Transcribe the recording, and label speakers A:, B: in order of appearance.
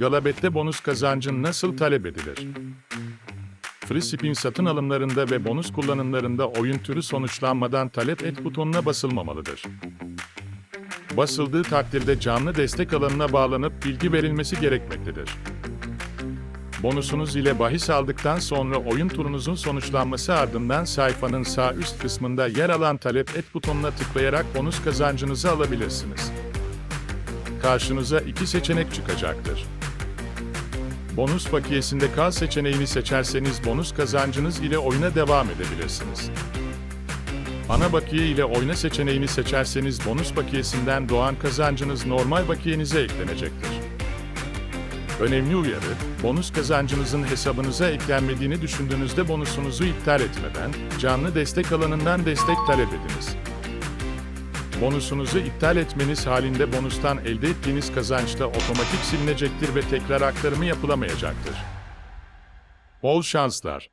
A: Galabet'te bonus kazancın nasıl talep edilir? Free spin satın alımlarında ve bonus kullanımlarında oyun türü sonuçlanmadan talep et butonuna basılmamalıdır. Basıldığı takdirde canlı destek alanına bağlanıp bilgi verilmesi gerekmektedir. Bonusunuz ile bahis aldıktan sonra oyun turunuzun sonuçlanması ardından sayfanın sağ üst kısmında yer alan talep et butonuna tıklayarak bonus kazancınızı alabilirsiniz. Karşınıza iki seçenek çıkacaktır. Bonus bakiyesinde kal seçeneğini seçerseniz bonus kazancınız ile oyuna devam edebilirsiniz. Ana bakiye ile oyna seçeneğini seçerseniz bonus bakiyesinden doğan kazancınız normal bakiyenize eklenecektir. Önemli uyarı, bonus kazancınızın hesabınıza eklenmediğini düşündüğünüzde bonusunuzu iptal etmeden, canlı destek alanından destek talep ediniz. Bonusunuzu iptal etmeniz halinde bonustan elde ettiğiniz kazançta otomatik silinecektir ve tekrar aktarımı yapılamayacaktır. Bol şanslar.